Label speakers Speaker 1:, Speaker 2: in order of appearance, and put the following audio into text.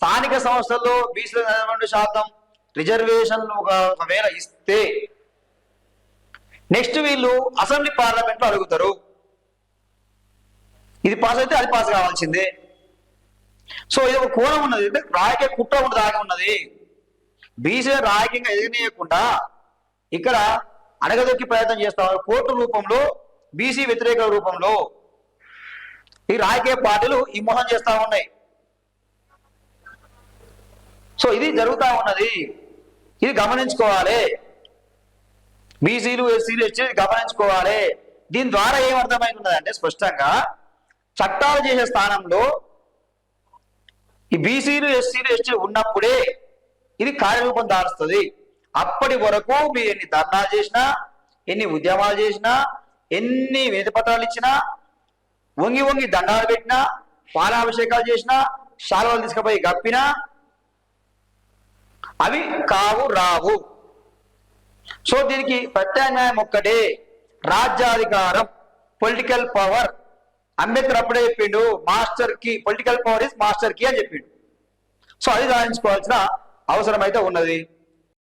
Speaker 1: స్థానిక సంస్థల్లో బీసీలకు నలభై రెండు శాతం రిజర్వేషన్లు ఒక ఒకవేళ ఇస్తే నెక్స్ట్ వీళ్ళు అసెంబ్లీ పార్లమెంట్లో అడుగుతారు. ఇది పాస్ అయితే అది పాస్ కావాల్సిందే. సో ఇది ఒక కోణం ఉన్నది. అంటే రాజకీయ కుట్ర ఉన్నది దాగి ఉన్నది. బీసీ రాజకీయంగా ఎదగనీయకుండా ఇక్కడ అడగదొక్కి ప్రయత్నం చేస్తారు కోర్టు రూపంలో బీసీ వ్యతిరేక రూపంలో ఈ రాజకీయ పార్టీలు ఈ మోసం చేస్తా ఉన్నాయి. ఇది జరుగుతూ ఉన్నది. ఇది గమనించుకోవాలి. బీసీలు ఎస్సీలు ఎస్టీ గమనించుకోవాలి. దీని ద్వారా ఏమర్థమైతున్నది అంటే స్పష్టంగా చట్టాలు చేసే స్థానంలో ఈ బీసీలు ఎస్సీలు ఎస్టీలు ఉన్నప్పుడే ఇది కార్యరూపం దారుస్తుంది. అప్పటి వరకు మీరు ఎన్ని ధర్నాలు చేసినా ఎన్ని ఉద్యమాలు చేసినా ఎన్ని వేదపత్రాలు ఇచ్చినా వంగి వంగి దండాలు పెట్టినా పాలాభిషేకాలు చేసినా శాలువలు తీసుకుపోయి గప్పినా అవి కావు రావు. సో దీనికి ప్రత్యామ్నాయం ఒక్కటే. రాజ్యాధికారం పొలిటికల్ పవర్ అంబేద్కర్ అప్పుడే చెప్పిండు మాస్టర్కి పొలిటికల్ పవర్ ఇస్ మాస్టర్కి అని చెప్పిండు. సో అది సాధించుకోవాల్సిన అవసరం అయితే ఉన్నది.